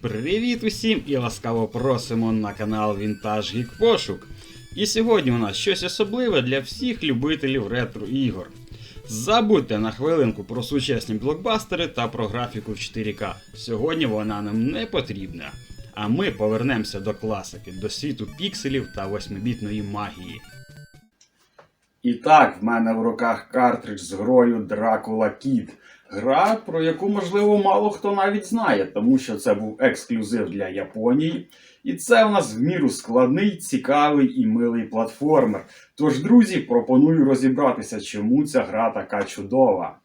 Привіт усім і ласкаво просимо на канал Вінтаж Гік Пошук. І сьогодні у нас щось особливе для всіх любителів ретро ігор. Забудьте на хвилинку про сучасні блокбастери та про графіку в 4К. Сьогодні вона нам не потрібна. А ми повернемося до класики, до світу пікселів та 8-бітної магії. І так, в мене в руках картридж з грою Dracula Kid. Гра, про яку, можливо, мало хто навіть знає, тому що це був ексклюзив для Японії. І це у нас в міру складний, цікавий і милий платформер. Тож, друзі, пропоную розібратися, чому ця гра така чудова.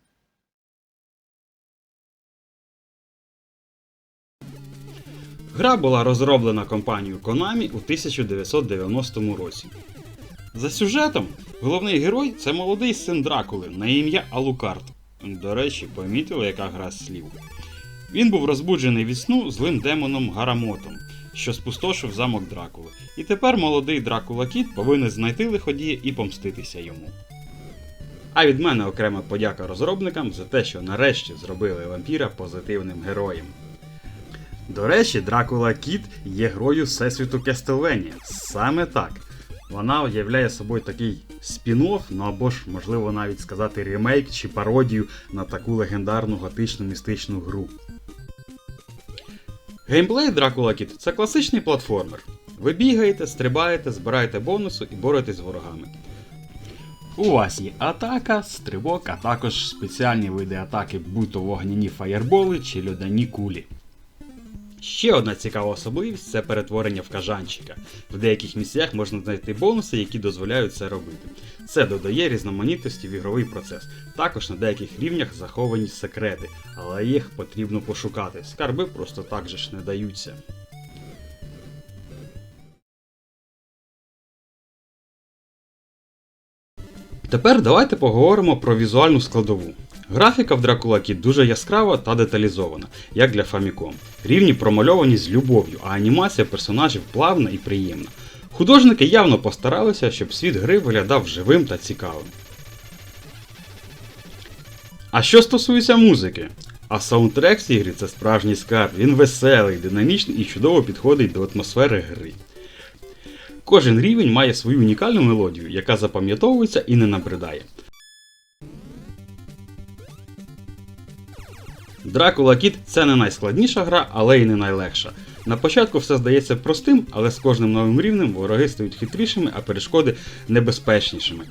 Гра була розроблена компанією Konami у 1990 році. За сюжетом, головний герой це молодий син Дракули на ім'я Алукард. До речі, помітили, яка гра слів. Він був розбуджений від сну злим демоном Гарамотом, що спустошив замок Дракули. І тепер молодий Дракула Кіт повинен знайти лиходія і помститися йому. А від мене окрема подяка розробникам за те, що нарешті зробили вампіра позитивним героєм. До речі, Дракула Кіт є грою Всесвіту Кестелвенія. Саме так. Вона уявляє собою такий спін-офф, ну або ж, можливо, навіть сказати ремейк чи пародію на таку легендарну готичну містичну гру. Геймплей Dracula Kid це класичний платформер. Ви бігаєте, стрибаєте, збираєте бонуси і боретесь з ворогами. У вас є атака, стрибок, а також спеціальні види атаки, будь то вогняні фаєрболи чи льодані кулі. Ще одна цікава особливість це перетворення в кажанчика. В деяких місцях можна знайти бонуси, які дозволяють це робити. Це додає різноманітності в ігровий процес. Також на деяких рівнях заховані секрети, але їх потрібно пошукати. Скарби просто так же ж не даються. Тепер давайте поговоримо про візуальну складову. Графіка в Dracula Kid дуже яскрава та деталізована, як для Famicom. Рівні промальовані з любов'ю, а анімація персонажів плавна і приємна. Художники явно постаралися, щоб світ гри виглядав живим та цікавим. А що стосується музики, а саундтрек з ігри це справжній скарб, він веселий, динамічний і чудово підходить до атмосфери гри. Кожен рівень має свою унікальну мелодію, яка запам'ятовується і не набридає. Dracula Kid це не найскладніша гра, але й не найлегша. На початку все здається простим, але з кожним новим рівнем вороги стають хитрішими, а перешкоди небезпечнішими.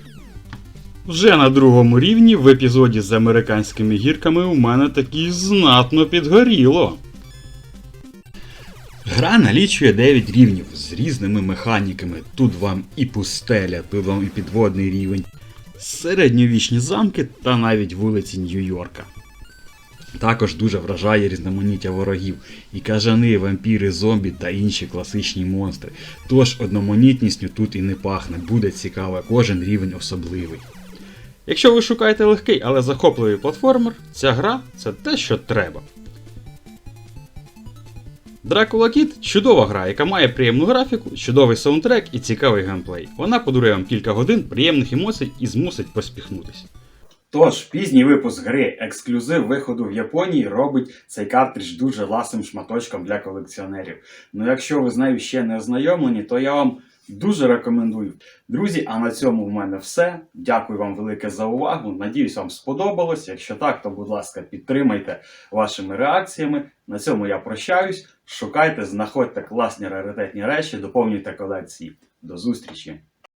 Вже на другому рівні в епізоді з американськими гірками у мене таки знатно підгоріло. Гра налічує 9 рівнів з різними механіками. Тут вам і пустеля, тут вам і підводний рівень, середньовічні замки та навіть вулиці Нью-Йорка. Також дуже вражає різноманіття ворогів, і кажани, вампіри, зомбі та інші класичні монстри. Тож одноманітністю тут і не пахне, буде цікаво, кожен рівень особливий. Якщо ви шукаєте легкий, але захопливий платформер, ця гра це те, що треба. Dracula Kid чудова гра, яка має приємну графіку, чудовий саундтрек і цікавий геймплей. Вона подарує вам кілька годин приємних емоцій і змусить поспіхнутись. Тож, пізній випуск гри, ексклюзив виходу в Японії, робить цей картридж дуже ласим шматочком для колекціонерів. Ну якщо ви з нею ще не ознайомлені, то я вам дуже рекомендую. Друзі, а на цьому в мене все. Дякую вам велике за увагу. Надіюсь, вам сподобалось. Якщо так, то будь ласка, підтримайте вашими реакціями. На цьому я прощаюсь. Шукайте, знаходьте класні раритетні речі, доповнюйте колекції. До зустрічі!